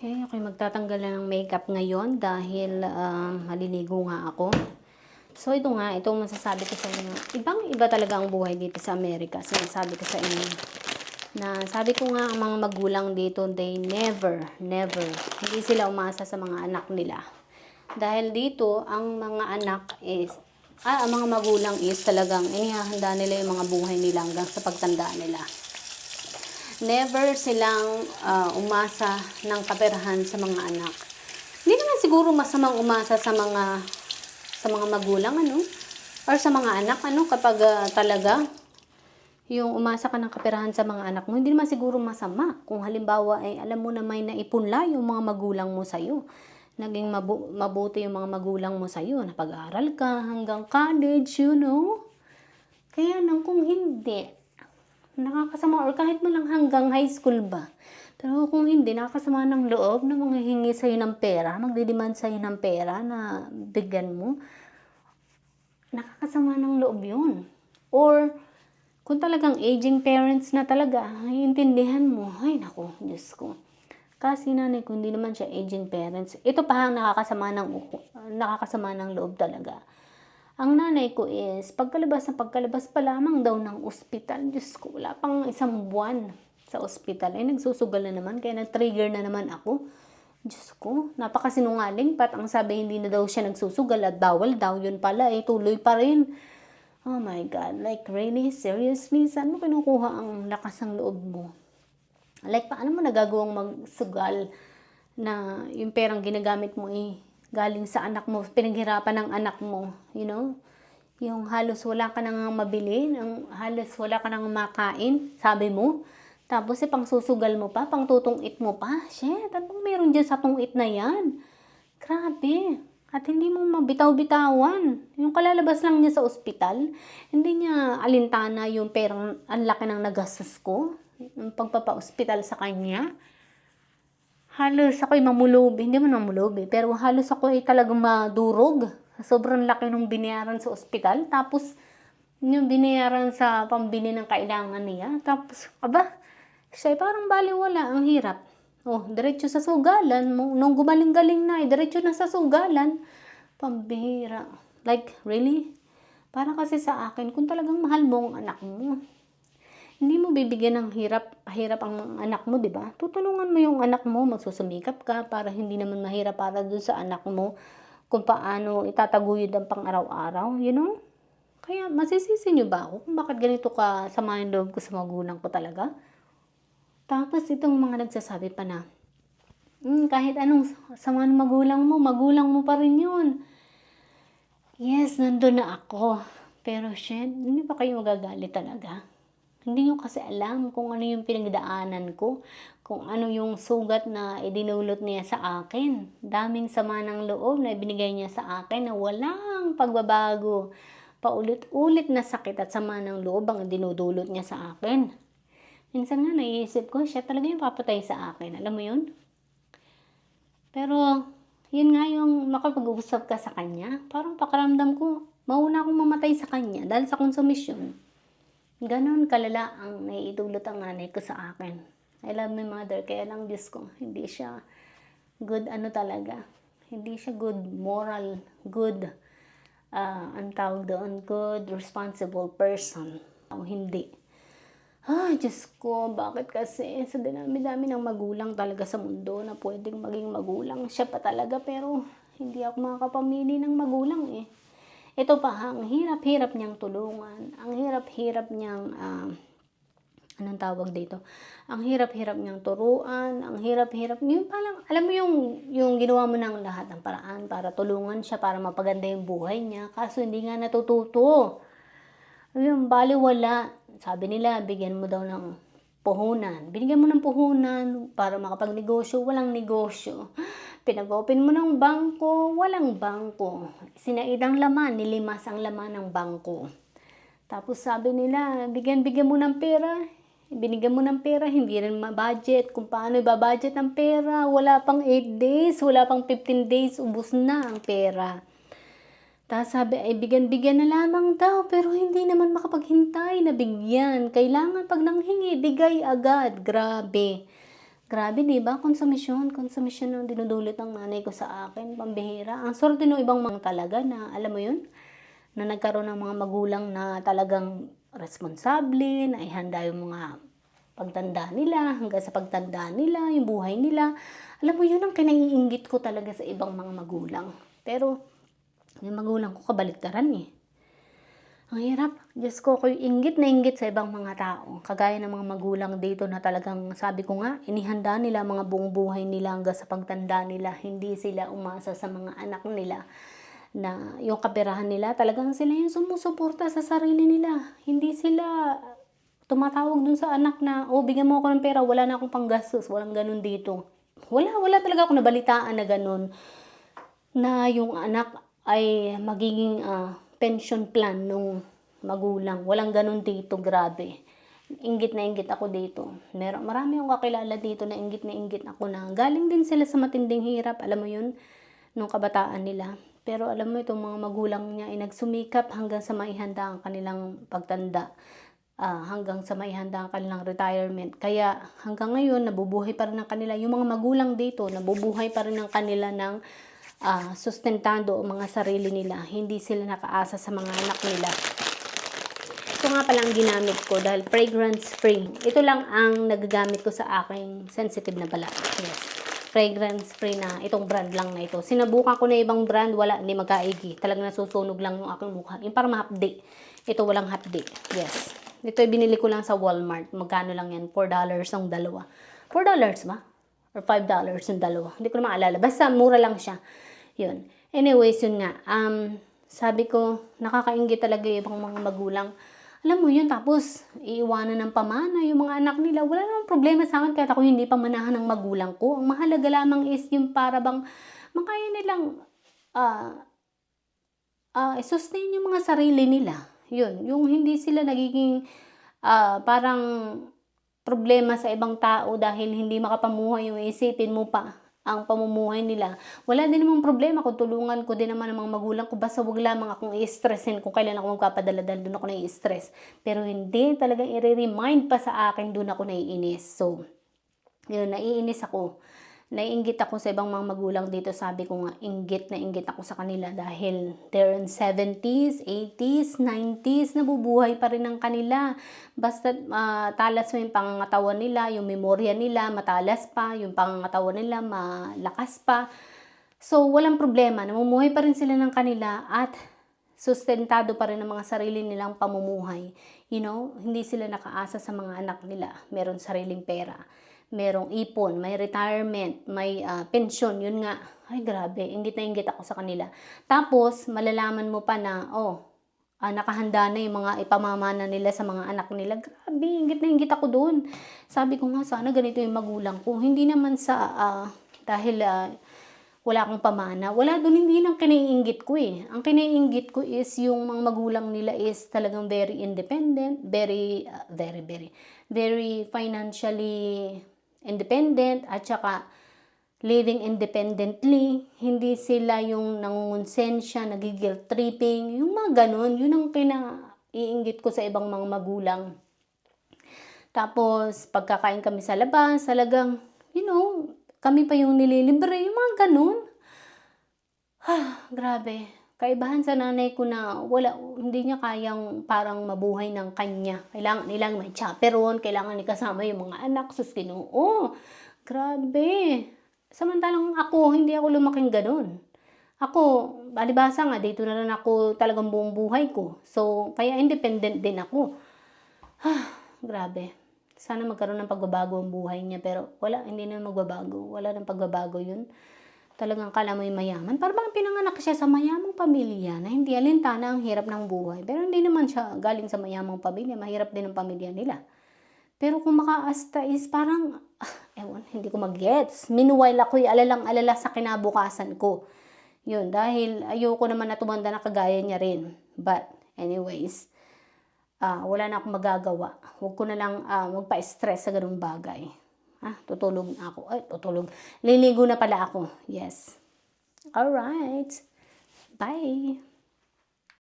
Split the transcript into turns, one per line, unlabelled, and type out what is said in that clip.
Eh, ako'y magtatanggal na ng makeup ngayon dahil ah, maliligo nga ako. So, ito nga, itong masasabi ko sa inyo. Ibang iba talaga ang buhay dito sa Amerika. Sinasabi ko sa inyo. Na sabi ko nga, ang mga magulang dito, they never, never, hindi sila umasa sa mga anak nila. Dahil dito, ang mga anak is, ah, ang mga magulang is talagang inihahanda nila yung mga buhay nila hanggang sa pagtanda nila never silang ah, umasa ng kaperahan sa mga anak. Hindi naman siguro masamang umasa sa mga sa mga magulang ano or sa mga anak ano kapag ah, talaga yung umasa ka ng kaperahan sa mga anak mo, hindi naman siguro masama. Kung halimbawa ay alam mo na may naipunla yung mga magulang mo sa'yo. Naging mabu- mabuti yung mga magulang mo sa'yo. Napag-aral ka hanggang college, you know. Kaya nang kung hindi, nakakasama or kahit mo lang hanggang high school ba. Pero kung hindi, nakakasama ng loob na mga hingi sa'yo ng pera, magdidemand sa'yo ng pera na bigyan mo, nakakasama ng loob yun. Or, kung talagang aging parents na talaga, intindihan mo, ay nako, Diyos ko. Kasi nanay ko, hindi naman siya aging parents. Ito pa ang nakakasama ng, nakakasama ng loob talaga. Ang nanay ko is, pagkalabas na pagkalabas pa lamang daw ng ospital, Diyos ko, wala pang isang buwan sa ospital. Ay, nagsusugal na naman, kaya nag-trigger na naman ako. Diyos ko, napakasinungaling, pat ang sabi hindi na daw siya nagsusugal at bawal daw, yun pala, eh, tuloy pa rin. Oh my God, like really, seriously, saan mo kinukuha ang lakas ng loob mo? Like, paano mo nagagawang magsugal na yung perang ginagamit mo eh, galing sa anak mo, pinaghirapan ng anak mo, you know? Yung halos wala ka nang mabili, ang halos wala ka nang makain, sabi mo. Tapos eh, pang susugal mo pa, pang tutungit mo pa. Shit, anong meron dyan sa tungit na yan? Grabe. At hindi mo mabitaw-bitawan. Yung kalalabas lang niya sa ospital, hindi niya alintana yung perang ang laki ng nagastos ko. Yung pagpapa-ospital sa kanya. Halos ako'y mamulubi. Hindi man mamulubi. Pero halos ako ay talagang madurog. Sobrang laki nung binayaran sa ospital. Tapos, yung binayaran sa pambili ng kailangan niya. Tapos, aba, siya ay parang baliwala. Ang hirap. Oh, diretso sa sugalan. Nung gumaling-galing na, eh, diretso na sa sugalan. Pambihira. Like, really? Para kasi sa akin, kung talagang mahal mo ang anak mo, hindi mo bibigyan ng hirap, hirap ang anak mo, di ba? Tutulungan mo yung anak mo, magsusumikap ka para hindi naman mahirap para dun sa anak mo kung paano itataguyod ang pang-araw-araw, you know? Kaya masisisi niyo ba ako kung bakit ganito ka sama yung loob ko sa magulang ko talaga? Tapos itong mga nagsasabi pa na, "Hmm, kahit anong sama ng magulang mo, magulang mo pa rin yun. Yes, nandun na ako. Pero shit, hindi ba kayo magagalit talaga? Hindi nyo kasi alam kung ano yung pinagdaanan ko, kung ano yung sugat na idinulot niya sa akin. Daming sama ng loob na ibinigay niya sa akin na walang pagbabago. Paulit-ulit na sakit at sama ng loob ang dinudulot niya sa akin. Minsan nga naiisip ko, siya talaga yung papatay sa akin. Alam mo yun? Pero, yun nga yung makapag-usap ka sa kanya. Parang pakaramdam ko, mauna akong mamatay sa kanya dahil sa konsumisyon. Ganon kalala ang naiidulot ang nanay ko sa akin. I love my mother, kaya lang Diyos ko, hindi siya good ano talaga. Hindi siya good moral, good, ah ang tawag doon, good responsible person. O hindi. Ay, Diyos ko, bakit kasi sa dinami-dami ng magulang talaga sa mundo na pwedeng maging magulang. Siya pa talaga, pero hindi ako makakapamili ng magulang eh. Ito pa, ang hirap-hirap niyang tulungan. Ang hirap-hirap niyang, ah, anong tawag dito? Ang hirap-hirap niyang turuan. Ang hirap-hirap, yung palang, alam mo yung, yung ginawa mo ng lahat ng paraan para tulungan siya, para mapaganda yung buhay niya. Kaso hindi nga natututo. Yung baliwala, sabi nila, bigyan mo daw ng puhunan. Binigyan mo ng puhunan para makapagnegosyo, walang negosyo. Pinag-open mo ng bangko, walang bangko. Sinaid ang laman, nilimas ang laman ng bangko. Tapos sabi nila, bigyan-bigyan mo ng pera. Binigyan mo ng pera, hindi rin ma-budget. Kung paano i-budget ang pera, wala pang 8 days, wala pang 15 days, ubus na ang pera. Tapos sabi, ay bigyan-bigyan na lamang daw, pero hindi naman makapaghintay na bigyan. Kailangan pag nanghingi, bigay agad. Grabe. Grabe, di ba? Konsumisyon, konsumisyon ang dinudulot ng nanay ko sa akin. Pambihira. Ang swerte ng ibang mga talaga na, alam mo yun, na nagkaroon ng mga magulang na talagang responsable, na ihanda yung mga pagtanda nila, hanggang sa pagtanda nila, yung buhay nila. Alam mo, yun ang kinaiinggit ko talaga sa ibang mga magulang. Pero, yung magulang ko kabaliktaran eh. Ang hirap. Diyos ko, ko inggit na inggit sa ibang mga tao. Kagaya ng mga magulang dito na talagang, sabi ko nga, inihanda nila mga buong buhay nila hanggang sa pagtanda nila. Hindi sila umasa sa mga anak nila na yung kapirahan nila, talagang sila yung sumusuporta sa sarili nila. Hindi sila tumatawag dun sa anak na, oh, bigyan mo ako ng pera, wala na akong panggastos, walang ganun dito. Wala, wala talaga ako nabalitaan na ganun na yung anak ay magiging ah, pension plan nung magulang. Walang ganun dito, grabe. Inggit na inggit ako dito. Meron, marami akong kakilala dito na inggit na inggit ako na galing din sila sa matinding hirap. Alam mo yun, nung kabataan nila. Pero alam mo, itong mga magulang niya ay nagsumikap hanggang sa maihanda ang kanilang pagtanda. Ah, hanggang sa maihanda ang kanilang retirement. Kaya hanggang ngayon, nabubuhay pa rin ang kanila. Yung mga magulang dito, nabubuhay pa rin ang kanila ng ah, sustentado ang mga sarili nila. Hindi sila nakaasa sa mga anak nila. Ito nga pala ang ginamit ko dahil fragrance free. Ito lang ang nagagamit ko sa aking sensitive na balat. Yes. Fragrance free na itong brand lang na ito. Sinabukan ko na ibang brand, wala, hindi magkaigi. Talagang nasusunog lang yung aking mukha. Yung parang mahapdi. Ito walang hapdi. Yes. Ito ay binili ko lang sa Walmart. Magkano lang yan? $4 ang dalawa. $4 ba? Or $5 ang dalawa. Hindi ko na maalala. Basta mura lang siya. Yun. Anyways, yun nga. Um, sabi ko, nakakaingit talaga yung ibang mga magulang. Alam mo yun, tapos iiwanan ng pamana yung mga anak nila. Wala namang problema sa akin kahit ako hindi pamanahan ng magulang ko. Ang mahalaga lamang is yung para bang makaya nilang ah ah sustain yung mga sarili nila. Yun, yung hindi sila nagiging ah, parang problema sa ibang tao dahil hindi makapamuhay yung isipin mo pa ang pamumuhay nila. Wala din namang problema kung tulungan ko din naman ang mga magulang ko. Basta wag lamang akong i-stressin kung kailan ako magpapadala dahil doon ako nai-stress. Pero hindi talagang i-remind pa sa akin doon ako naiinis. So, yun, naiinis ako. Naiinggit ako sa ibang mga magulang dito. Sabi ko nga, inggit na inggit ako sa kanila dahil they're in 70s, 80s, 90s, nabubuhay pa rin ang kanila. Basta ah, talas mo yung pangangatawan nila, yung memorya nila, matalas pa, yung pangangatawan nila, malakas pa. So, walang problema. Namumuhay pa rin sila ng kanila at sustentado pa rin ang mga sarili nilang pamumuhay. You know, hindi sila nakaasa sa mga anak nila. Meron sariling pera merong ipon, may retirement, may ah, pensyon, yun nga. Ay, grabe, inggit na inggit ako sa kanila. Tapos, malalaman mo pa na, oh, ah, nakahanda na yung mga ipamamana nila sa mga anak nila. Grabe, inggit na inggit ako doon. Sabi ko nga, sana ganito yung magulang ko. Hindi naman sa, ah, dahil ah, wala akong pamana. Wala doon, hindi lang kinaiinggit ko eh. Ang kinaiinggit ko is yung mga magulang nila is talagang very independent, very, ah, very, very, very financially independent at saka living independently. Hindi sila yung nangungonsensya, nagigil tripping, yung mga ganun. Yun ang kinaiinggit ko sa ibang mga magulang. Tapos, pagkakain kami sa labas, talagang, you know, kami pa yung nililibre, yung mga ganun. Ah, grabe. Kaibahan sa nanay ko na wala, hindi niya kayang parang mabuhay ng kanya. Kailangan nilang may chaperon, kailangan ni kasama yung mga anak, sus ginoo. Grabe. Samantalang ako, hindi ako lumaking ganun. Ako, balibasa nga, dito na rin ako talagang buong buhay ko. So, kaya independent din ako. Ah, grabe. Sana magkaroon ng pagbabago ang buhay niya. Pero wala, hindi na magbabago. Wala nang pagbabago yun. Talagang kala mo mayaman. Parang bang pinanganak siya sa mayamang pamilya na hindi alintana ang hirap ng buhay. Pero hindi naman siya galing sa mayamang pamilya. Mahirap din ang pamilya nila. Pero kung makaasta is parang, ah, ewan, hindi ko mag-gets. Meanwhile, ako'y alalang-alala sa kinabukasan ko. Yun, dahil ayoko naman na tumanda na kagaya niya rin. But, anyways, ah wala na akong magagawa. Huwag ko na lang ah, magpa-stress sa ganung bagay. Ah, tutulog na ako. Ay, tutulog. Liligo na pala ako. Yes. Alright. Bye.